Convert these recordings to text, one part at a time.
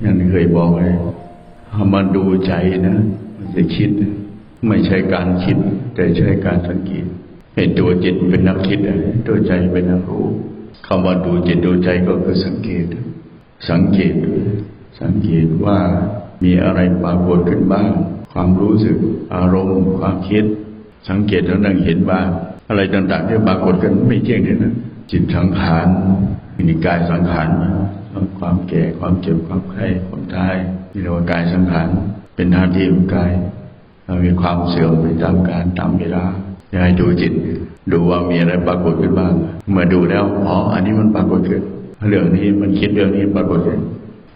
อย่างที่เคยบอกไว้มาดูใจนะม่ใช่คิด ไม่ใช่การคิด แต่ใช้การสังเกตให้ตัวจิตเป็นนักคิดอะตัวใจเป็นนักรู้คำว่าดูจิตดูใจก็คือสังเกต สังเกต สังเกตว่ามีอะไรปรากฏขึ้นบ้าง ความรู้สึก อารมณ์ ความคิด สังเกตแล้วนั่งเห็นว่า อะไรต่างๆที่ปรากฏกันไม่เที่ยงเลยนะจิตสังขารมีกายสังขาร มาความแก่ความเจ็บความไข้ความตายนี่เรียกว่ากายสังขารเป็นหน้าที่ของกายเรามีความเสื่อมไปตามการตามเวลาอยาให้ดูจิต ดูว่ามีอะไรปรากฏขึ้นบ้าง เมื่อดูแล้วอ๋ออันนี้มันปรากฏขึ้นเรื่องนี้มันคิดเรื่องนี้ปรากฏขึ้น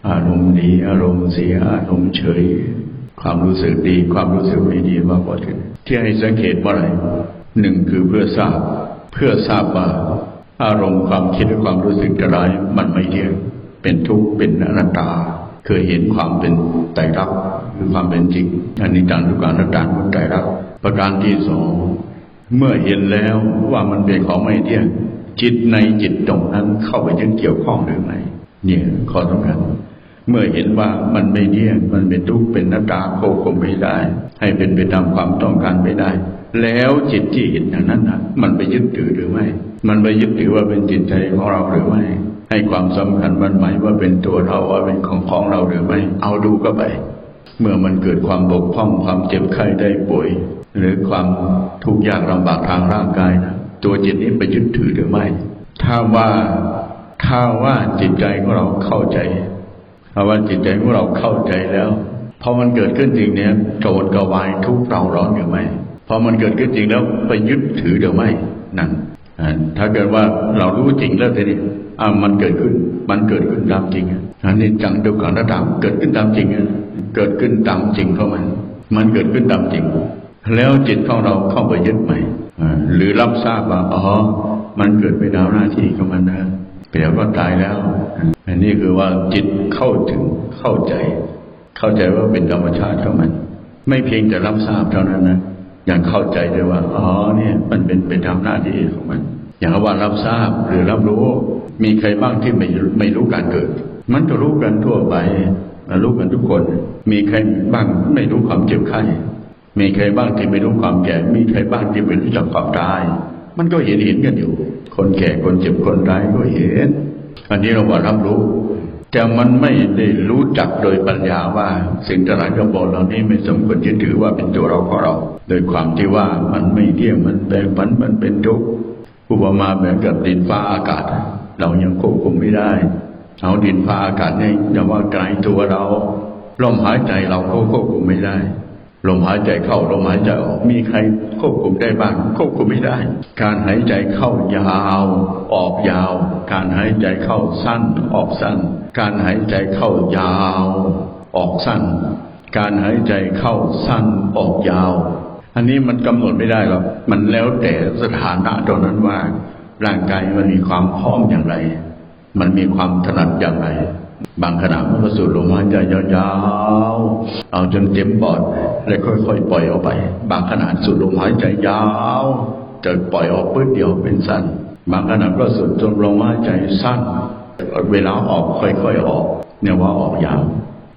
อารมณ์ดีอารมณ์เสียอารมณ์เฉย ความรู้สึกดี ความรู้สึกไม่ดีปรากฏขึ้นที่ให้สังเกตว่าอะไรหนึ่งคือเพื่อทราบ เพื่อทราบว่าอารมณ์ความคิดและความรู้สึกจะร้ายมันไม่เที่ยง เป็นทุกข์เป็นอนัตตา เคยเห็นความเป็นไตรลักษณ์คือความเป็นจริงอันนี้จังทุกการนัตตาเป็นไตรลักษณ์ประการที่สองเมื่อเห็นแล้วว่ามันเป็นของไม่เที่ยงจิตในจิตตรงนั้นเข้าไปยึดเกี่ยวข้องหรือไม่เนี่ยข้อสำคัญเมื่อเห็นว่ามันไม่เที่ยงมันเป็นทุกข์เป็นนัตตาโคคมไม่ได้ ให้เป็นไปตามความต้องการไม่ได้ แล้วจิตที่เห็นอย่างนั้นนะมันไปยึดถือหรือไม่ มันไปยึดถือว่าเป็นจิตใจของเราหรือไม่ ให้ความสำคัญมันหมายว่าเป็นตัวเราว่าเป็นของของเราหรือไม่ เอาดูก็ไป เมื่อมันเกิดความบกพร่องความเจ็บไข้ได้ป่วย หรือความทุกข์ยากลำบากทางร่างกายนะตัวจิตนี้ไปยึดถือหรือไม่ ถ้าว่าถ้าว่าจิตใจของเราเข้าใจถ้าว่าจิตใจของเราเข้าใจแล้วพอมันเกิดขึ้นจริงเนี่ยโกรธกวายทุกข์เราร้อนหรือไม่พอมันเกิดขึ้นจริงแล้วไปยึดถือหรือไม่นั่น ถ้าเกิดว่าเรารู้จริงแล้วทีนี้อ่ามันเกิดขึ้น มันเกิดขึ้นตามจริงอันนี้จังเดียวกันระดับเกิดขึ้นตามจริงเกิดขึ้นตามจริงเพรามันมันเกิดขึ้นตามจริง แล้วจิตของเราเข้าไปยึดใหม่หรือรับทราบว่าอ๋อมันเกิดไปดาวหน้าที่ของมันนะเปลี่ยนก็ตายแล้ว อันนี้คือว่าจิตเข้าถึงเข้าใจ เข้าใจว่าเป็นธรรมชาติของมัน ไม่เพียงแต่รับทราบเท่านั้นนะ ยังเข้าใจได้ว่า อ๋อเนี่ย มันเป็นไปตามหน้าที่ของมัน อย่างว่ารับทราบหรือรับรู้ มีใครบ้างที่ไม่ไม่รู้การเกิด มันก็รู้กันทั่วไปรู้กันทุกคน มีใครบ้างไม่รู้ความเจ็บไข้ มีใครบ้างที่ไม่รู้ความแก่ มีใครบ้างที่ไม่รู้จักความตาย มันก็เห็นเห็นกันอยู่ คนแก่คนเจ็บคนตายก็เห็น อันนี้เราว่ารับรู้ แต่มันไม่ได้รู้จักโดยปัญญาว่าสิ่งทั้งหลายทั้งปวงเหล่านี้ไม่สมควรยึดถือว่าเป็นตัวเราของเรา โดยความที่ว่ามันไม่เที่ยงมันแปรผันมันเป็นทุกข์อุปมาเหมือนกับดินฟ้าอากาศ เรายังควบคุมไม่ได้ เอาดินฟ้าอากาศนี่จะว่าไกลตัวเราลมหายใจเราก็ควบคุมไม่ได้ ลมหายใจเข้าลมหายใจออกมีใครควบคุมได้บ้างควบคุมไม่ได้ การหายใจเข้ายาว ออกยาว การหายใจเข้าสั้นออกสั้น การหายใจเข้ายาว ออกสั้น การหายใจเข้าสั้นออกยาว อันนี้มันกำหนดไม่ได้หรอกมันแล้วแต่สถานะตรงนั้นว่า ร่างกายมันมีความพร้อมอย่างไร มันมีความถนัดอย่างไร บางขณะมันก็สูดลมหายใจยาวๆ เอาจนเต็มปอด แล้วค่อยๆปล่อยออกไป บางขณะสูดลมหายใจยาวจะปล่อยออกปื้ดเดียวเป็นสั้น บางขณะก็สูดจนลมหายใจสั้น เวลาออกค่อยๆออก เนี่ยว่าออกยาว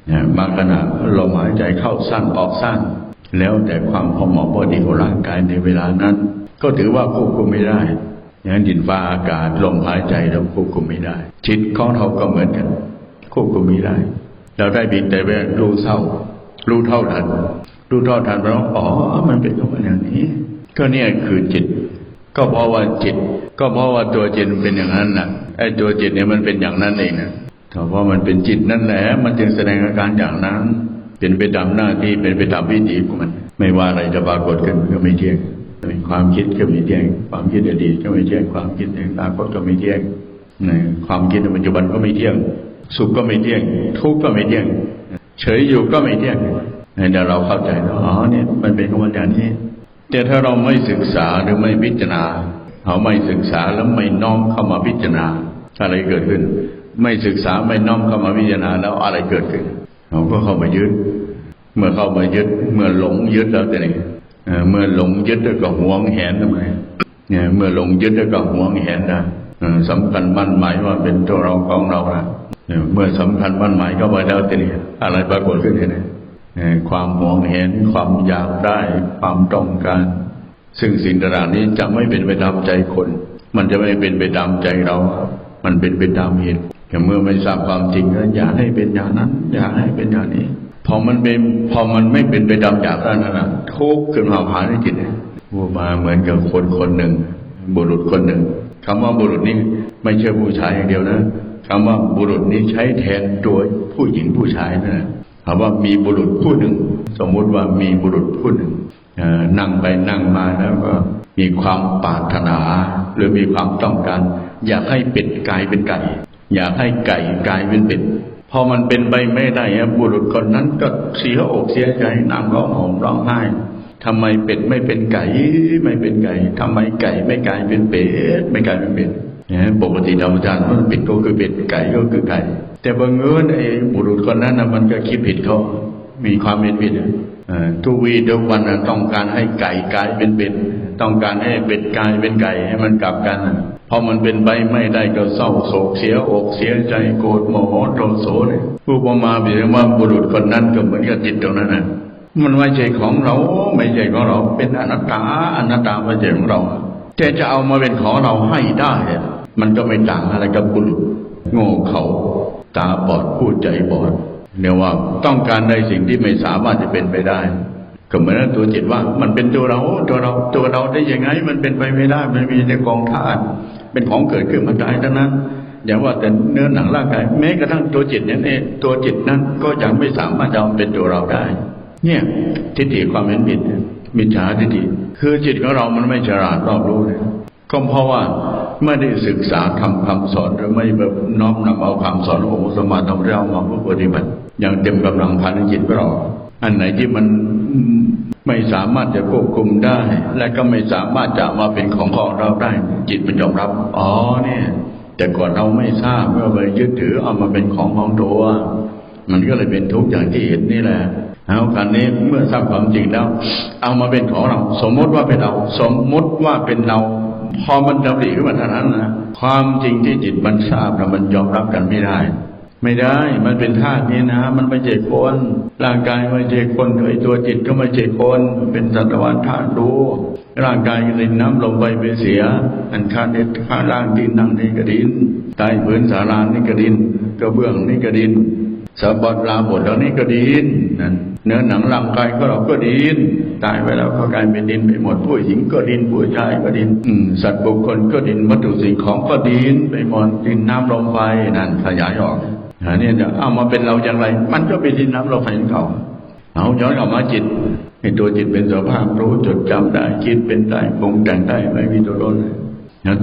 นี่ยบางขณะลมหายใจเข้าสั้นออกสั้น แล้วแต่ความพอเหมาะพอดีของร่างกายในเวลานั้น ก็ถือว่าควบคุมไม่ได้อย่างดินฟ้าอากาศลมหายใจเราควบคุมไม่ได้ จิตของเราก็เหมือนกัน ควบคุมไม่ได้ เราได้เพียงแต่ว่ารู้เท่ารู้เท่าทัน รู้เท่าทันเราอ๋อ มันเป็นของมันอย่างนี้ ก็เนี่ยคือจิต ก็เพราะว่าจิต ก็เพราะว่าตัวจิตเป็นอย่างนั้นน่ะ ไอ้ตัวจิตเนี่ยมันเป็นอย่างนั้นเองนะเพราะมันเป็นจิตนั่นแหละ มันจึงแสดงอาการอย่างนั้น เป็นไปตามหน้าที่ เป็นไปตามวิถีของมัน ไม่ว่าอะไรจะปรากฏขึ้นก็ไม่เที่ยงความคิดก็ไม่เที่ยง ความคิดอดีตก็ไม่เที่ยง ความคิดในอนาคตก็ไม่เที่ยง ความคิดในปัจจุบันก็ไม่เที่ยง สุขก็ไม่เที่ยง ทุกข์ก็ไม่เที่ยง เฉยอยู่ก็ไม่เที่ยงเนี่ยเราเข้าใจแล้วอ๋อเนี่ยมันเป็นของมันอย่างนี้ แต่ถ้าเราไม่ศึกษาหรือไม่พิจารณาเราไม่ศึกษาแล้วไม่น้อมเข้ามาพิจารณาอะไรเกิดขึ้น ไม่ศึกษาไม่น้อมเข้ามาพิจารณาแล้วอะไรเกิดขึ้นเราก็เข้ามายึด เมื่อเข้ามายึด เมื่อหลงยึดแล้วแต่ไหนเมื่อหลงยึดแล้วก็หวงแหนทำไมเนี่ยเมื่อหลงยึดแล้วก็หวงแหนนะ สำคัญมั่นหมายว่าเป็นตัวเราของเราละเนี่ยเมื่อสำคัญมั่นหมายก็ไปแล้วทีนี้อะไรปรากฏขึ้นเนี่ยความมองเห็นความอยากได้ ความต้องการ ซึ่งสิ่งต่างๆนี้จะไม่เป็นไปตามใจคน มันจะไม่เป็นไปตามใจเรา มันเป็นไปตามเหตุแต่เมื่อไม่ทราบความจริงก็อยากให้เป็นอย่างนั้น อยากให้เป็นอย่างนี้ พอมันเป็นพอมันไม่เป็นไปตามอยากนั้นนะทุกข์ขึ้นมาผ่านในจิตเนี่ยว่ามาเหมือนกับคนคนหนึ่งบุรุษคนหนึ่ง คำว่าบุรุษนี้ไม่ใช่ผู้ชายอย่างเดียวนะคำว่าบุรุษนี้ใช้แทนตัวผู้หญิงผู้ชายนะคำว่ามีบุรุษผู้หนึ่ง สมมุติว่ามีบุรุษผู้หนึ่งนั่งไปนั่งมาแล้วก็มีความปรารถนา หรือมีความต้องการ อยากให้เป็ดกลายเป็นไก่ อยากให้ไก่กลายเป็นเป็ดพอมันเป็นไปไม่ได้บุรุษคนนั้นก็เสียอกเสียใจน้ำร้องห่มร้องไห้ ทำไมเป็ดไม่เป็นไก่ ไม่เป็นไก่ทำไมไก่ไม่กลายเป็นเป็ดไม่กลายเป็นเป็ดเนี่ยปกติธรรมชาติมันเป็ดก็คือเป็ดไก่ก็คือไก่ แต่บังเอิญไอ้บุรุษคนนั้นนะมันก็คิดผิดเขามีความเป็นผิดทุกวีทุกวันต้องการให้ไก่กลายเป็นเป็ดต้องการให้เป็ดกลายเป็นไก่ให้มันกลับกันพอมันเป็นไปไม่ได้ก็เศร้าโศกเสียอกเสียใจโกรธโมโหโทโสเลยผู้ประมาเปรียบว่าบุรุษคนนั้นก็เหมือนกับจิตตรงนั้นน่ะ มันไม่ใช่ของเรา ไม่ใช่ของเรา เป็นอนัตตาอนัตตาไม่ใช่ของเราแต่จะเอามาเป็นของเราให้ได้ มันก็ไม่ต่างอะไรกับบุรุษโง่เขา ตาบอดผู้ใจบอดเนี่ยว่าต้องการในสิ่งที่ไม่สามารถจะเป็นไปได้ก็เหมือนตัวจิตว่า มันเป็นตัวเรา ตัวเราตัวเราได้ยังไง มันเป็นไปไม่ได้ มันมีในกองธาตุเป็นของเกิดขึ้นมาตายทั้งนั้นอย่างว่าแต่เนื้อหนังร่างกายแม้กระทั่งตัวจิตนั้นเองตัวจิตนั้นก็ยังไม่สามารถจะเป็นตัวเราได้ เนี่ยทิฏฐิความเห็นผิดมิจฉาทิฏฐิคือจิตของเรามันไม่ฉลาดรอบรู้เลยก็เพราะว่าไม่ได้ศึกษาทำคำสอนหรือไม่แบบน้อมนำเอาคำสอนขององค์สมมาธรรมเรามาปฏิบัติ อย่างเต็มกำลังภายในจิตของเรา อันไหนที่มันไม่สามารถจะควบคุมได้ และก็ไม่สามารถจะมาเป็นของของเราได้ จิตมันยอมรับ อ๋อเนี่ย แต่ก่อนเราไม่ทราบเมื่อไปยึดถือเอามาเป็นของของตัว มันก็เลยเป็นทุกข์อย่างที่เห็นนี่แหละ เอาการนี้เมื่อทราบความจริงแล้ว เอามาเป็นของเรา สมมติว่าเป็นเรา สมมติว่าเป็นเรา พอมันดำริขึ้นมาเท่านั้นนะความจริงที่จิตมันทราบนะมันยอมรับกันไม่ได้ ไม่ได้ มันเป็นธาตุนี้นะ มันไม่ใช่คนร่างกายไม่ใช่คนไอ้ตัวจิตก็ไม่ใช่คนเป็นสัตว์วันธาตุรู้ร่างกายก็ดินน้ำลมไปไปเสีย อันคาเน็ตข้าล่างดินนั่งนี่ก็ดินใต้พื้นสารานี่ก็ดินกระเบื้องนี่ก็ดิน สะบัดลาบทเหล่านี้ก็ดินนั่นเนื้อหนังร่างกายก็เราก็ดินตายไปแล้วก็กลายเป็นดินไปหมดผู้หญิงก็ดินผู้ชายก็ดิน อืสัตว์บุคคลก็ดินวัตถุสิ่งของก็ดินไปหมดดินน้ำลมไฟนั่นขยายออกอันนี้จะเอามาเป็นเราอย่างไร มันก็เป็นดินน้ำลมไฟของเขาเอาย้อนกลับมาจิตให้ตัวจิตเป็นสภาพรู้จดจำได้คิดเป็นได้ปรุงแต่งได้ไม่มีตัวตน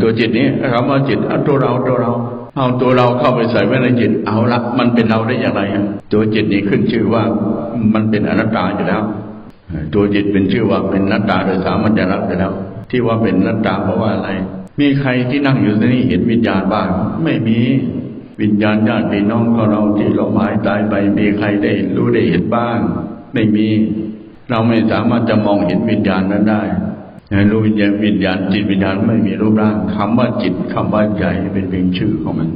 ตัวจิตนี้คำว่าจิตเอาตัวเราตัวเรา เอาตัวเราเข้าไปใส่ไว้ในจิตเอาละมันเป็นเราได้อย่างไรอะตัวจิตนี้ขึ้นชื่อว่ามันเป็นอนัตตาอยู่แล้ว ตัวจิตเป็นชื่อว่าเป็นนัตตาโดยสามัญลักษณ์ไปแล้ว ที่ว่าเป็นนัตตาเพราะว่าอะไร มีใครที่นั่งอยู่ที่นี่เห็นวิญญาณบ้างไม่มีวิญญาณญาติพี่น้องของเราที่เราหายตายไปมีใครได้รู้ได้เห็นบ้าง ไม่มี เราไม่สามารถจะมองเห็นวิญญาณนั้นได้ รู้วิญญาณวิญญาณจิตวิญญาณไม่มีรูปร่างคำว่าจิตคำว่าใจเป็นเพียงชื่อของมัน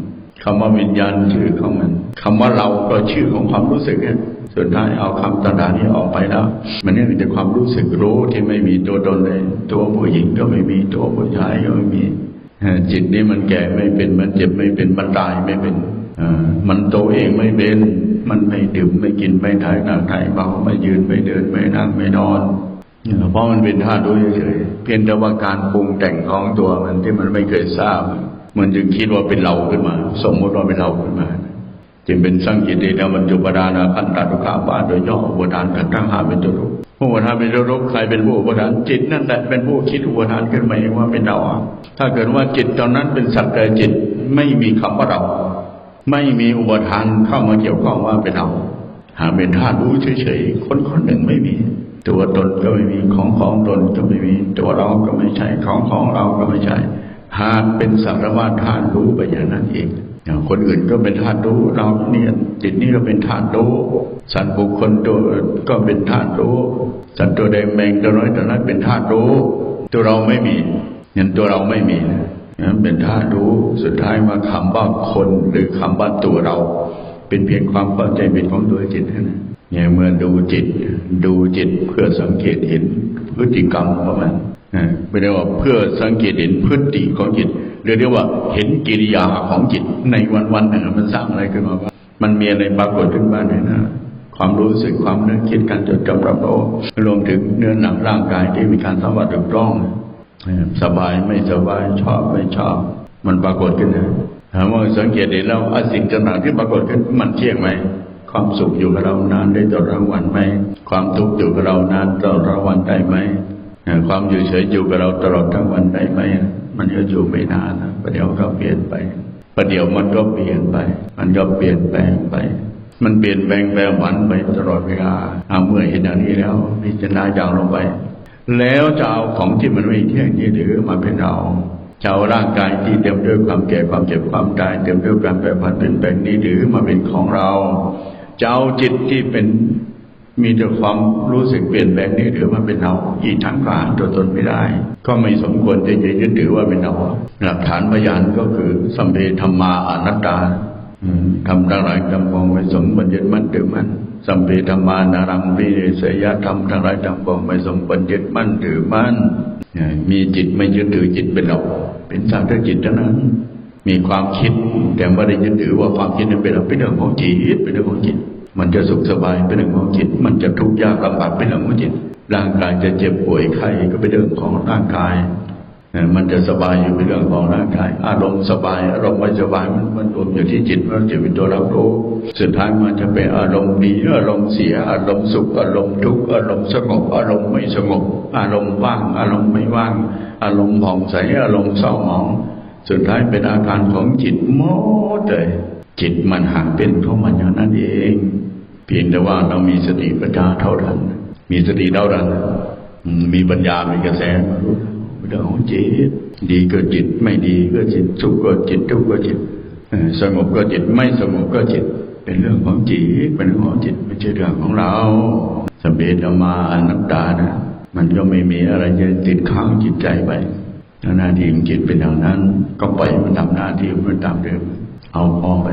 คำว่าวิญญาณชื่อของมันคำว่าเราก็ชื่อของความรู้สึกเนี่ยสุดท้ายเอาคำต่านี้ออกไปแล้ว มันเนี่ยมีแต่ความรู้สึกรู้ที่ไม่มีตัวตนเลย ตัวผู้หญิงก็ไม่มีตัวผู้ชายก็ไม่มีจิตนี้มันแก่ไม่เป็นมันเจ็บไม่เป็นมันตายไม่เป็นมันโตเองไม่เป็น มันไม่ดื่มไม่กินไม่ถ่ายหนักถ่ายเบาไม่ยืนไม่เดินไม่นั่งไม่นอน เพราะมันเป็นธาตุรู้เฉยๆเพียงแต่ว่าการปรุงแต่งของตัวมันที่มันไม่เคยทราบ มันจึงคิดว่าเป็นเราขึ้นมา สมมติว่าเป็นเราขึ้นมาจึงเป็นสังกิติธรรมจุปดานาขันตตุขาบาโดยย่ออุปทานกันตั้งหาเป็นตัวรู้ผู้อุปทานเป็นตัวรู้ใครเป็นผู้อุปทานจิตนั่นแหละเป็นผู้คิดอุปทานขึ้นมาเองว่าเป็นเราถ้าเกิดว่าจิตตอนนั้นเป็นสัตว์แต่จิตไม่มีคำว่าเรา ไม่มีอุปทานเข้ามาเกี่ยวข้องว่าเป็นเรา หาเป็นธาตุรู้เฉยๆคนคนหนึ่งไม่มี ตัวตนก็ไม่มีของของตนก็ไม่มี ตัวเราก็ไม่ใช่ของของเราก็ไม่ใช่หากเป็นสัตว์ว่าธาตุรู้ไปอย่างนั้นเองอย่างคนอื่นก็เป็นธาตุรู้เราเนี่ยจิตนี้ก็เป็นธาตุรู้สัตว์บุคคลตัวก็เป็นธาตุรู้สัตว์ตัวใดแมงตัวน้อยตัวนั้นเป็นธาตุรู้ตัวเราไม่มีอย่างตัวเราไม่มีนะนั้นเป็นธาตุรู้สุดท้ายมาคำว่าคนหรือคำว่าตัวเรา เป็นเพียงความเข้าใจผิดของตัวจิตเท่านั้น เนี่ยเมื่อดูจิต ดูจิตเพื่อสังเกตเห็นพฤติกรรมของมันนะไม่ได้ว่าเพื่อสังเกตเห็นพฤติของจิตเรียกได้ว่าเห็นกิริยาของจิตในวันวันๆหนึ่งมันสร้างอะไรขึ้นมาบ้างมันมีอะไรปรากฏขึ้นบ้างเนี่ยนะความรู้สึกความนึกคิดการจดจำรับรู้รวมถึงเนื้อหนังร่างกายที่มีการสัมผัสถูกต้องสบายไม่สบายชอบไม่ชอบ มันปรากฏขึ้นนะถามว่าสังเกตเห็นแล้วอสิ่งต่างๆที่ปรากฏขึ้นมันเที่ยงไหม ความสุขอยู่กับเรานานได้ตลอดทั้งวันไหมความทุกข์อยู่กับเรานานตลอดทั้งวันได้ไหมความอยู่เฉยอยู่กับเราตลอดทั้งวันได้ไหมมันก็อยู่ไม่นานนะประเดี๋ยวก็เปลี่ยนไปประเดี๋ยวมันก็เปลี่ยนไป มันก็เปลี่ยนแปลงไป มันเปลี่ยนแปลงแปรผันไปตลอดเวลาเอาเมื่อเห็นอย่างนี้แล้วพิจารณาอย่างลงไป แล้วจะเอาของที่มันไม่เที่ยงนี้หรือมาเป็นเราจะเอาร่างกายที่เต็มด้วยความแก่ความเจ็บความตายเต็มด้วยการแปรผันเปลี่ยนแปลงนี้หรือมาเป็นของเรา จะเอาจิตที่เป็นมีแต่ความรู้สึกเปลี่ยนแปลงนี้หรือมาเป็นเราอีกทั้งกลาตัวตนไม่ได้ ก็ไม่สมควรจะยึดถือว่าเป็นเราหลักฐานพยานก็คือสัมเพธรรมาอนัตตาทำทั้งหลายจำปองไม่สมบัญญัติมั่นถือมั่นสัมเพธรรมานารังวิเนสยธรรมทั้งหลายจำปองไม่สมบัญญัติมั่นถือมั่นมีจิตไม่ยึดถือจิตเป็นเราเป็นสัตว์จิตเท่านั้น มีความคิด แต่ไม่ได้ยึดถือว่าความคิดนั้นเป็นเป็นเรื่องของจิตเป็นเรื่องของจิต มันจะสุขสบายเป็นเรื่องของจิต มันจะทุกข์ยากลำบากเป็นเรื่องของจิต ร่างกายจะเจ็บป่วยไข้ก็เป็นเรื่องของร่างกาย มันจะสบายอยู่เป็นเรื่องของร่างกาย อารมณ์สบายอารมณ์ไม่สบายมันมันรวมอยู่ที่จิตเพราะจิตเป็นตัวรับรู้สุดท้ายมันจะเป็นอารมณ์ดีอารมณ์เสีย อารมณ์สุข อารมณ์ทุกข์อารมณ์สงบ อารมณ์ไม่สงบ อารมณ์ว่าง อารมณ์ไม่ว่าง อารมณ์ผ่องใสอารมณ์เศร้าหมอง สุดท้ายเป็นอาการของจิตหมดเลยจิตมันหักเป็นของมันอย่างนั้นเอง เพียงแต่ว่าเรามีสติปัญญาเท่าทันมีสติเท่าทันมีปัญญามีกระแสมารู้เรื่องของจิต ดีก็จิตไม่ดีก็จิตสุขก็จิตทุกข์ก็จิตสงบก็จิตไม่สงบก็จิต เป็นเรื่องของจิตเป็นเรื่องของจิตไม่ใช่เรื่องของเราสมเด็จมาอนัตตานะมันก็ไม่มีอะไรจะติดค้างจิตใจไป หน้าที่ของจิตเป็นอย่างนั้น ก็ปล่อยมันทำหน้าที่มันตามเดิม เอาพอไป